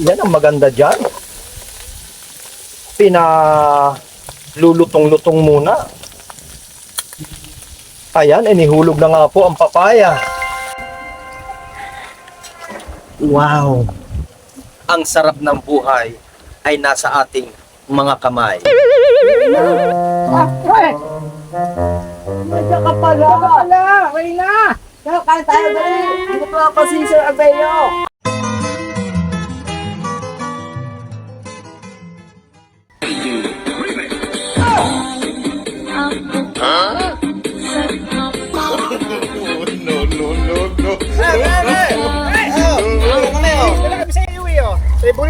Yan ang maganda dyan. Pinalulutong-lutong muna. Ayan, inihulog na nga po ang papaya. Wow! Ang sarap ng buhay ay nasa ating mga kamay. Nandiyan ka pala! Nandiyan ka pala! Reyna! Kaya tayo dali! Dito po ako si Sir Abello!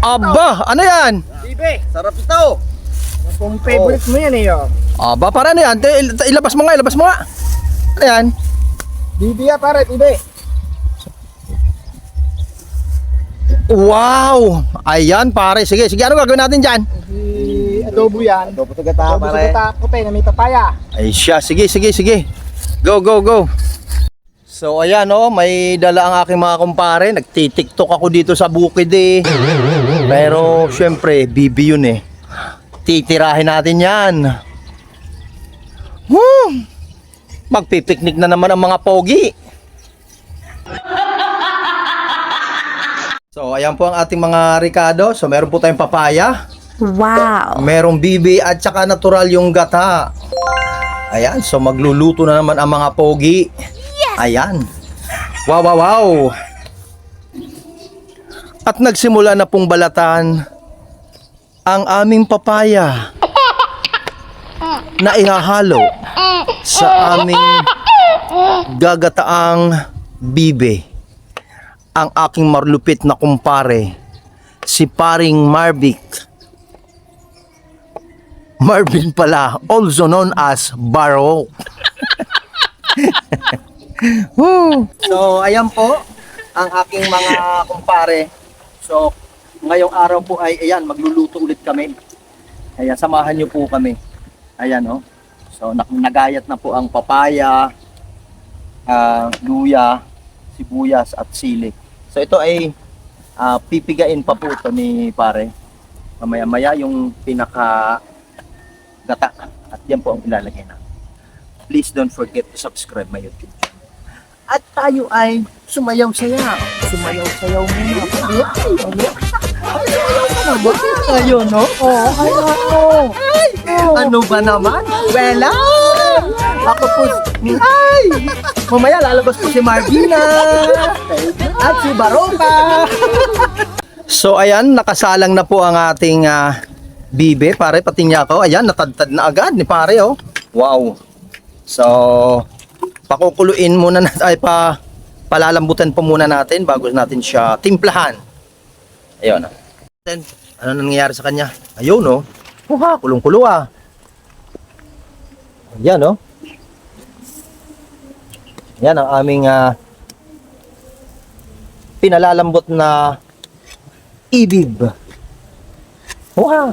Aba, ano yan? Bibe! Sarap ito. Kung favorite mo yan eh, oh. Aba, para ano yan? Te- il- Ilabas mo nga, ilabas mo nga. Ano yan? Bibe ya, pare, bibe! Wow! Ayan pare, sige, sige, ano gagawin natin dyan? Adobo yan. Adobo sa gata, Adobo sa pare. Adobo sa puti na may papaya. Ay siya, sige, sige, sige. Go, go, go. So ayan oh, may dala ang aking mga kumpare. Nagtitiktok ako dito sa bukid eh. Pero syempre, bibi yun eh. Titirahin natin yan. Hmm. Magpipiknik na naman ang mga pogi. So ayan po ang ating mga Ricardo. So meron po tayong papaya. Wow. Merong bibi at saka natural yung gata. Ayan, so magluluto na naman ang mga pogi. Ayan. Wow, wow, wow. At nagsimula na pong balatan ang aming papaya na ihahalo sa aming gagataang bibe. Ang aking marlupit na kumpare, si paring Marvic Marvin pala, also known as Barrow. Woo! So, ayan po ang aking mga kumpare. So, ngayong araw po ay, ayan, magluluto ulit kami. Ayan, samahan niyo po kami. Ayan, oh. So, nagayat na po ang papaya, ah, luya, sibuyas at sili. So, ito ay ah, pipigain pa po ito ni pare. Mamaya-maya yung pinaka gata. At yan po ang ilalagay na. Please don't forget to subscribe my YouTube channel. At tayo ay sumayaw-sayaw. Sumayaw-sayaw muna. Bakit tayo, no? Oo, ay, oo. Ano ba naman? Wala! Ako po, ay! Mamaya lalabas po si Marvina at si Baroka. so ayan, nakasalang na po ang ating ah, bibe, pare, pati niya ako. Ayan, natadtad na agad ni pare, oh. Wow. So, pakukuluin muna natin, ay pa, palalambutan po muna natin bago natin siya timplahan. Ayun. ah. Then, ano nangyayari sa kanya? Ayun, oh. Uha, kulong-kulo ah. Yan, oh. Yan ang aming ah, pinalalambot na ibib. Wow.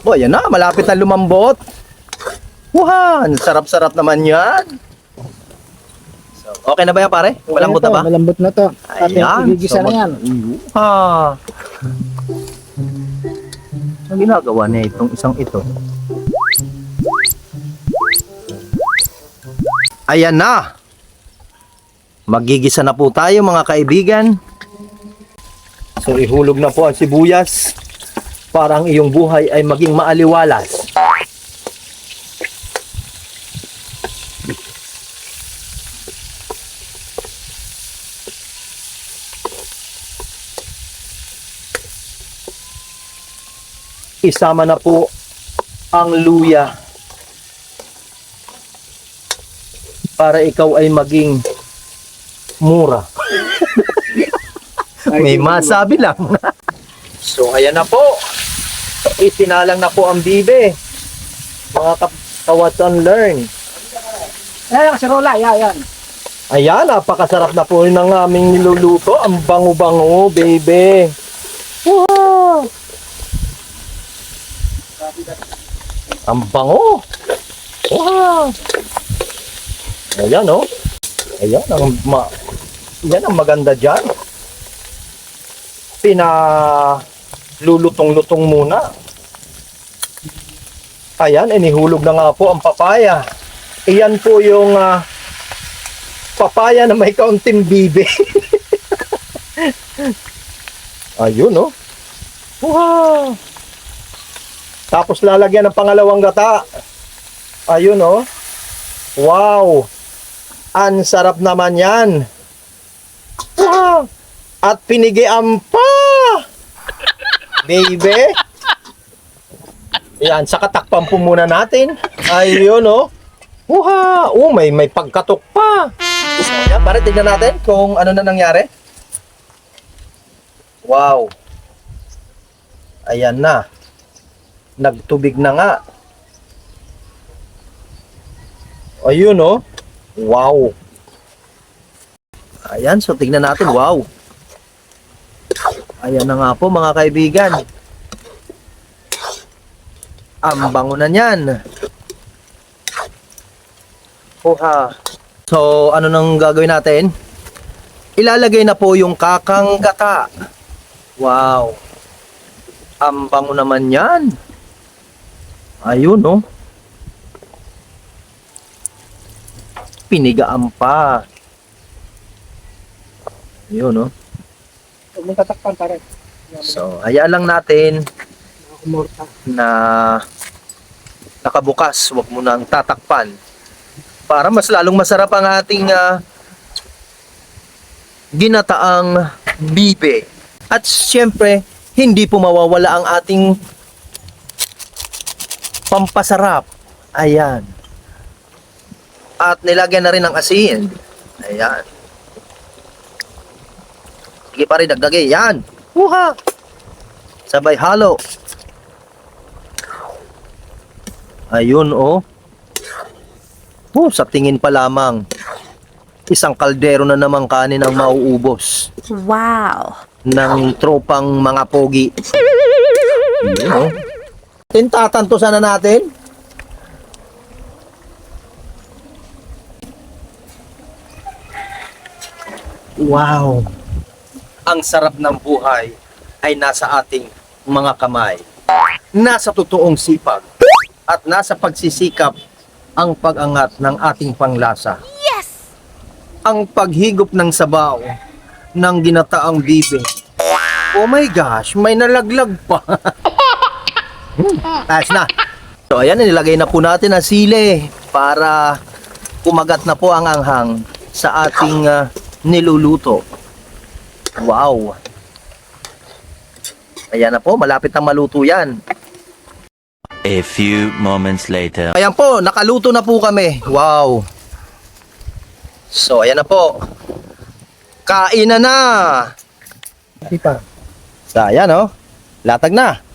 Ako, ayan na. Malapit na lumambot. Wow, ang sarap-sarap naman yan. So, okay na ba yan, pare? Malambot na ba? Malambot na to. Ating igigisa na yan. Ah. Ang ginagawa niya itong isang ito. Ayan na. Magigisa na po tayo mga kaibigan. So ihulog na po ang sibuyas para ang iyong buhay ay maging maaliwalas. Isama na po ang luya para ikaw ay maging mura. May masabi lang. so, ayan na po. Isinalang na po ang bibe. Mga kawatan learn. Ayan, kaserola, yan, yan. Ayan, napakasarap na po ng aming niluluto. Ang bango-bango, baby. Ang bango. Wow! Ayan, oh. Ayan, ang, ma Yan ang maganda dyan. pina lulutong-lutong muna. Ayan, inihulog na nga po ang papaya. Iyan po yung ah, papaya na may kaunting bibe. Ayun, oh. Wow! Tapos lalagyan ng pangalawang gata. Ayun, oh. Wow! Ang sarap naman yan. Wow! At pinigian pa! Baby! Yan, sa katakpan po muna natin. Ayun, oh. Wow! Oh, may, may pagkatok pa. Yan, pare, tignan natin kung ano na nangyari. Wow! Ayan na. Nagtubig na nga. Ayun, oh. Wow! Ayan, so tignan natin. Wow! Ayan na nga po mga kaibigan. Ang bango na niyan. Oha. So, ano nang gagawin natin? Ilalagay na po yung kakang gata. Wow. Ang bango naman yan. Ayun, no? Pinigaan pa. Ayun, no? Huwag mong tatakpan pare. So, hayaan lang natin na nakabukas, wag mo nang tatakpan. Para mas lalong masarap ang ating ah, ginataang bibe. At syempre, hindi po mawawala ang ating pampasarap. Ayan. At nilagyan na rin ng asin. Ayan. Sige pa rin, dagdagay. Yan. Huha! Sabay halo. Ayun, oh. Oh, sa tingin pa lamang. Isang kaldero na namang kanin ang mauubos Wow. ng tropang mga pogi. Ayun, oh. Tintatan to sana natin. Wow. Ang sarap ng buhay ay nasa ating mga kamay. Nasa totoong sipag at nasa pagsisikap ang pag-angat ng ating panglasa. Yes! Ang paghigop ng sabaw ng ginataang bibe. Oh my gosh, may nalaglag pa. Ayos na. So ayan, nilagay na po natin ang sili para kumagat na po ang anghang sa ating ah, niluluto. Wow. Ayan na po, malapit na maluto yan. A few moments later. Ayan po, nakaluto na po kami. Wow. So, ayan na po. Kain na na. Hindi pa. So, ayan oh. Latag na.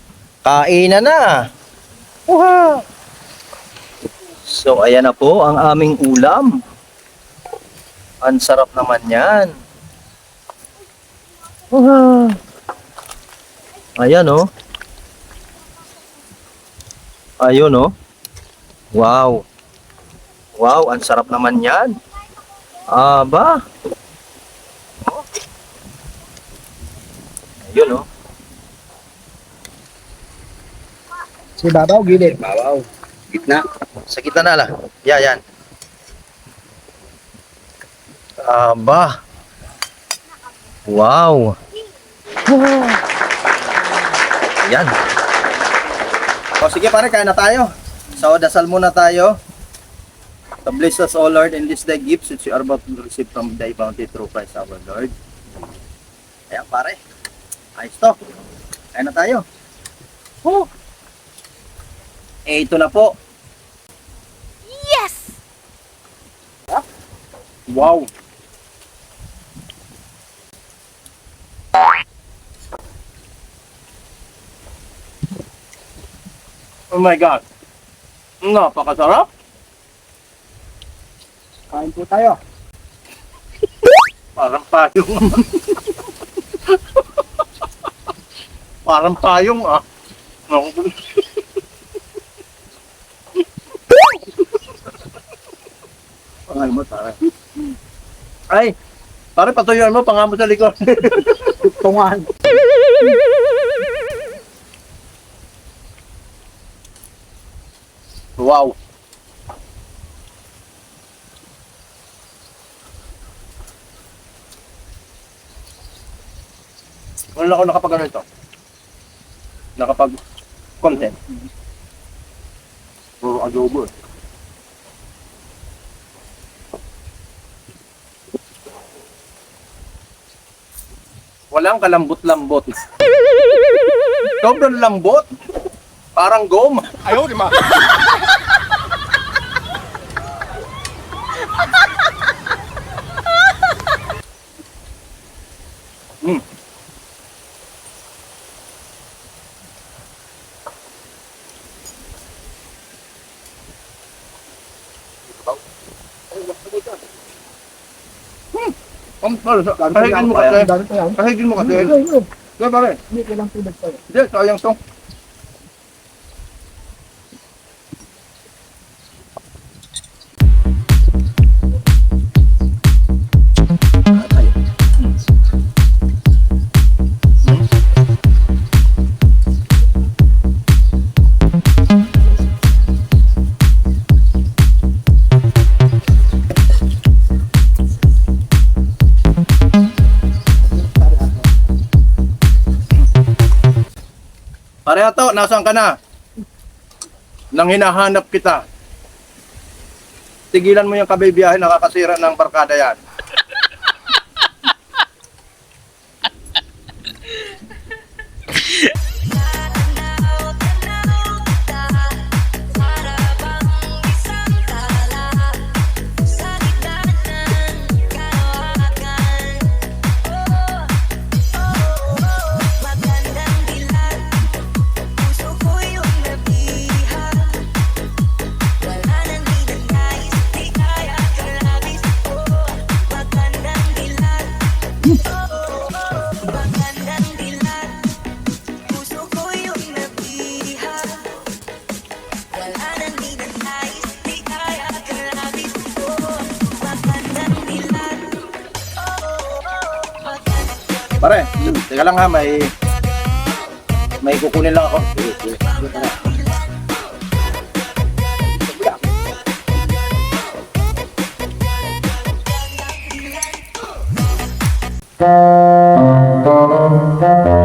Kain na. Uha. So, ayan na po ang aming ulam. Ang sarap naman yan. Uha. Ayan oh. Ayun oh. Wow. Wow, ang sarap naman yan. Aba. Oh. Si babaw, gilid. Babaw. Gitna. Sa gitna na lang. Yeah, yan. Aba. Wow. Yan. O sige pare, kain na tayo. So, dasal muna tayo. To bless us, O Lord, in this day gifts which you are about to receive from thy bounty through Christ our Lord. Ayan pare. Ayos to. Kain na tayo. Oh. Eh, ito na po. Yes! Wow. Oh my God. Napakasarap. Kain po tayo. Parang payong. Parang payong ah. Naku. Pangal mo, tara. Ay, pare patuyuan mo, pangamo sa likod. Tungan. Wow. Wala ako nakapag ano ito? Nakapag content. Puro adobo eh. Walang kalambot-lambot. Sobrang lambot. Parang goma. Ayaw, di ma. Ang pala, kahigin mo kasi. Kahigin mo kasi. Kaya pare, Hindi, kailang tubig pa hindi, sayang to. Pareha to, nasaan ka na? Nang hinahanap kita. Tigilan mo yung kabibiyahe, nakakasira ng barkada yan. Teka lang ha, may... May kukunin lang ako. Reyna!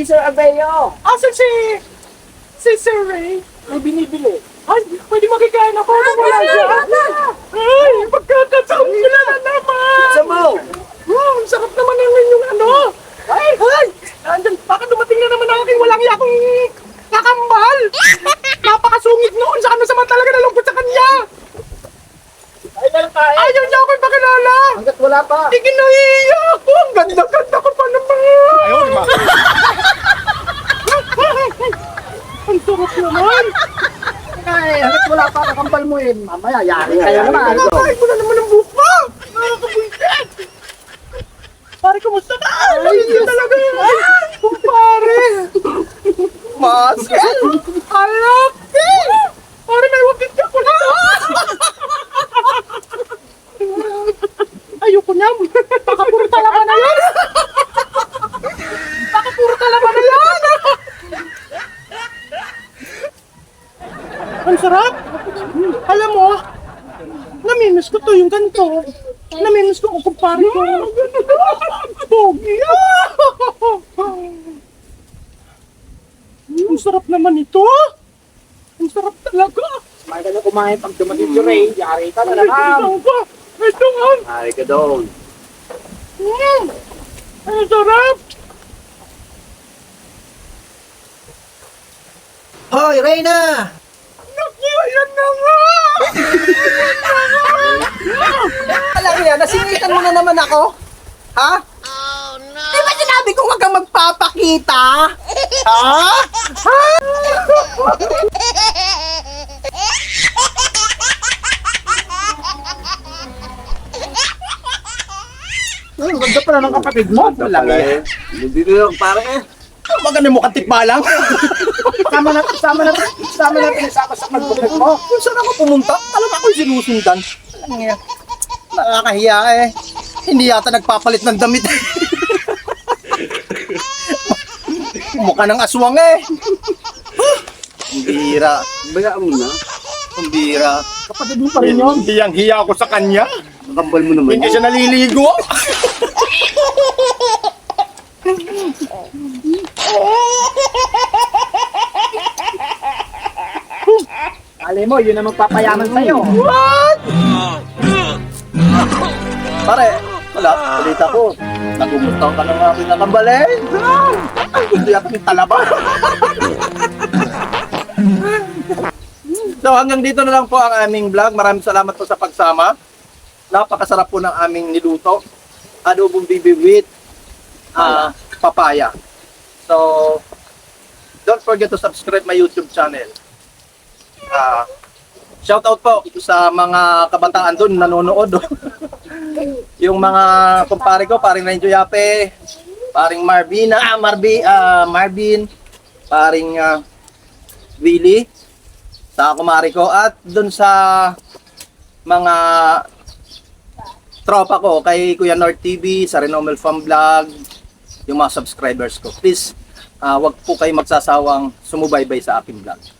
Si Sir Abello! Asan si... si Sir Ray? May binibili! Ay, pwede makikain ako kung wala siya. Ay, pagkakataon nila na naman. Sa mo! Hmm, ang sarap naman ng inyong ano. Ay, ay, andyan, baka dumating na naman ang aking walang yakong kakambal. Napakasungit noon, sa ano sama talaga nalungkot sa kanya. Ay, meron tayo! Ayaw niya ako ipakilala. Hanggat wala pa! Hindi ako. Ang ganda-ganda ko pa naman. Ayaw, di ba? Ang sarap naman. Ay, hanggat wala pa kakambal mo eh! Mamaya, yari kayo naman! Nakakain ko na naman ng buka. Nakakabuisit. Pare, kumusta ka? Ay, yun talaga yun. Kumpare. Muscle! Alaki. Pare, may wakit ka ko na. Ayoko na. Baka puro talaba na yan. Baka puro talaba na yan. Ang sarap. Alam mo, namimiss ko to yung ganito. Namimiss ko ang kumpare ko. Pogi. Ang sarap naman ito. Ang sarap talaga. Kumain ka na kumain pag dumating si Ray, yari ka na Ito naman! ka. Ito nga. Ay, ka doon. Mm. Ang sarap. Hoy, Reyna! Naku, ayan na nga. Alam niya, nasingitan mo na naman ako? Ha? Oh, no! Di ba sinabi ko huwag kang magpapakita? Ha? Ha? Ang ganda pala ng kapatid mo. Wala eh. Dito lang pare eh. Maganda mo kantikba lang. Sama natin, sama natin, sama natin isama sa pagbukit mo. Kung saan ako pumunta, alam ako sinusundan. Alam niya, nakakahiya eh. Hindi yata nagpapalit ng damit. Mukha ng aswang eh. Ang bira. Bayaan mo na. Ang bira. Kapatid mo pa rin yun. Hiyang-hiya ako sa kanya. Kakambal mo naman. Hindi siya naliligo. Alay mo, yun ang magpapayaman sa'yo. Pare, Balita ko. Nagumustaw ka ng aking nakambali. Ang gusto yata ng talaba. so hanggang dito na lang po ang aming vlog. Maraming salamat po sa pagsama. Napakasarap po ng aming niluto. Adobong bibi with ah, papaya. So, don't forget to subscribe my YouTube channel. Ah, shout out po sa mga kabataan doon nanonood. yung mga kumpare ko, paring Renjo Yape, paring Marvin, ah, Marvi, ah, Marvin, paring ah, Willie, sa kumari ko, at dun sa mga tropa ko, kay Kuya North TV, sa Renomel Farm Vlog, yung mga subscribers ko. Please, ah, wag po kayo magsasawang sumubaybay sa aking vlog.